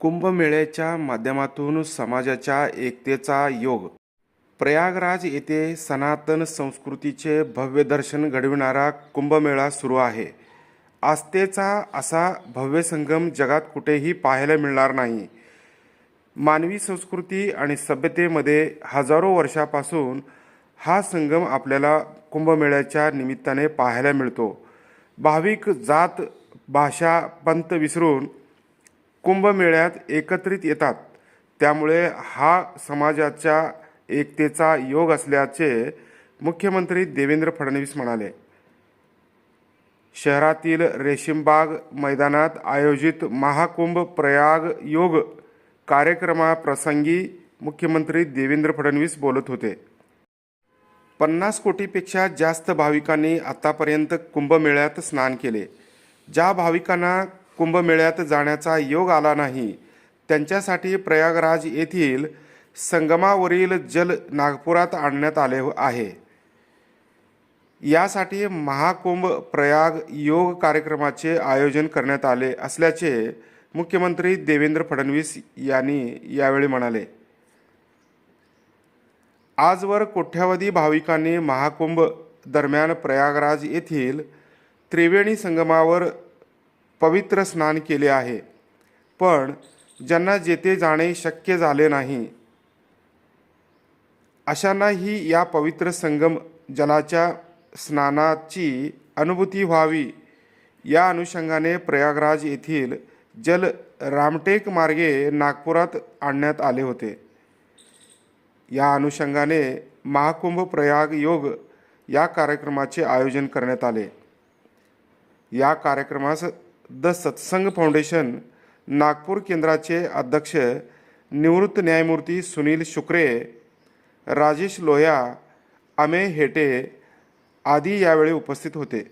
कुंभमेळ्याच्या माध्यमातून समाजाच्या एकतेचा योग. प्रयागराज येथे सनातन संस्कृतीचे भव्य दर्शन घडविणारा कुंभमेळा सुरू आहे. आस्थेचा असा भव्य संगम जगात कुठेही पाहायला मिळणार नाही. मानवी संस्कृती आणि सभ्यतेमध्ये हजारो वर्षापासून हा संगम आपल्याला कुंभमेळ्याच्या निमित्ताने पाहायला मिळतो. भाविक जात भाषा पंत विसरून कुंभमेळ्यात एकत्रित येतात. त्यामुळे हा समाजाच्या एकतेचा योग असल्याचे मुख्यमंत्री देवेंद्र फडणवीस म्हणाले. शहरातील रेशीमबाग मैदानात आयोजित महाकुंभ प्रयाग योग कार्यक्रमाप्रसंगी मुख्यमंत्री देवेंद्र फडणवीस बोलत होते. पन्नास कोटीपेक्षा जास्त भाविकांनी आतापर्यंत कुंभमेळ्यात स्नान केले. ज्या भाविकांना कुंभमेळ्यात जाण्याचा योग आला नाही. त्यांच्यासाठी प्रयागराज येथील संगमावरील जल नागपुरात आणण्यात आले आहे. यासाठी महाकुंभ प्रयाग योग कार्यक्रमाचे आयोजन करण्यात आले असल्याचे मुख्यमंत्री देवेंद्र फडणवीस यांनी यावेळी म्हणाले. आजवर कोट्यावधी भाविकांनी महाकुंभ दरम्यान प्रयागराज येथील त्रिवेणी संगमावर पवित्र स्नान केले आहे. पण ज्यांना जेथे जाणे शक्य झाले नाही अशांनाही या पवित्र संगम जलाच्या स्नानाची अनुभूती व्हावी. या अनुषंगाने प्रयागराज येथील जल रामटेक मार्गे नागपुरात आणण्यात आले होते. या अनुषंगाने महाकुंभ प्रयाग योग या कार्यक्रमाचे आयोजन करण्यात आले. या कार्यक्रमास द सत्संग फाउंडेशन नागपूर केंद्राचे अध्यक्ष निवृत्त न्यायमूर्ती सुनील शुक्रे राजेश लोया अमे हेटे आदी यावेळी उपस्थित होते.